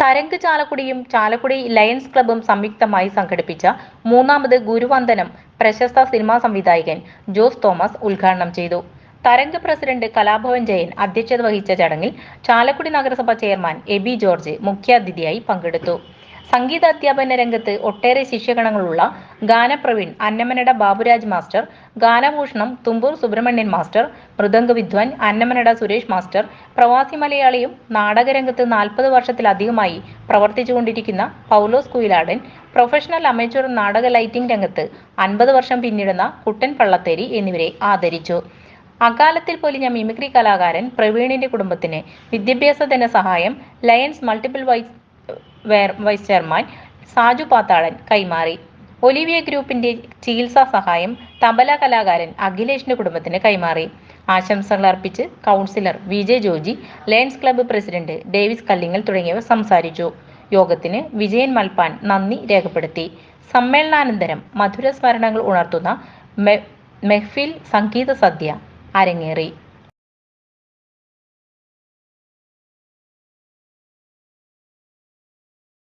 Tarang ചാലക്കുടിയും Chalakudy lions ക്ലബ്ബും സംയുക്തമായി സംഘടിപ്പിച്ച മൂന്നാമത് ഗുരുവന്ദനം പ്രശസ്ത സിനിമാ സംവിധായകൻ ജോസ് തോമസ് ഉദ്ഘാടനം ചെയ്തു. തരംഗ് പ്രസിഡന്റ് കലാഭവൻ ജയൻ അധ്യക്ഷത വഹിച്ച ചടങ്ങിൽ ചാലക്കുടി നഗരസഭ ചെയർമാൻ എബി ജോർജ് മുഖ്യാതിഥിയായി പങ്കെടുത്തു. സംഗീതാധ്യാപന രംഗത്ത് ഒട്ടേറെ ശിഷ്യഗണങ്ങളുള്ള ഗാനപ്രവീൺ അന്നമനട ബാബുരാജ് മാസ്റ്റർ ഗാനഭൂഷണം തുമ്പൂർ സുബ്രഹ്മണ്യൻ മാസ്റ്റർ മൃദംഗ വിദ്വാൻ അന്നമനട സുരേഷ് മാസ്റ്റർ പ്രവാസി മലയാളിയും നാടകരംഗത്ത് നാൽപ്പത് വർഷത്തിലധികമായി പ്രവർത്തിച്ചുകൊണ്ടിരിക്കുന്ന പൗലോസ് കുയിലാടൻ പ്രൊഫഷണൽ അമേച്വർ നാടക ലൈറ്റിംഗ് രംഗത്ത് അൻപത് വർഷം പിന്നിടുന്ന കുട്ടൻ പള്ളത്തേരി എന്നിവരെ ആദരിച്ചു. അകാലത്തിൽ പൊലിഞ്ഞ മിമിക്രി കലാകാരൻ പ്രവീണിന്റെ കുടുംബത്തിന് വിദ്യാഭ്യാസ ധനസഹായം lions multiple vice vice chairman Saju Pathalan കൈമാറി. ഒലിവിയ ഗ്രൂപ്പിന്റെ ചികിത്സാ സഹായം തബല കലാകാരൻ അഖിലേഷിന്റെ കുടുംബത്തിന് കൈമാറി. ആശംസകൾ അർപ്പിച്ച് councillor V J Joji lions club president Davis Kallingal തുടങ്ങിയവർ സംസാരിച്ചു. യോഗത്തിന് വിജയൻ മൽപ്പാൻ നന്ദി രേഖപ്പെടുത്തി. സമ്മേളനാനന്തരം മധുര സ്മരണകൾ ഉണർത്തുന്ന മെഹ്ഫിൽ സംഗീത സദ്യ അരങ്ങേറി.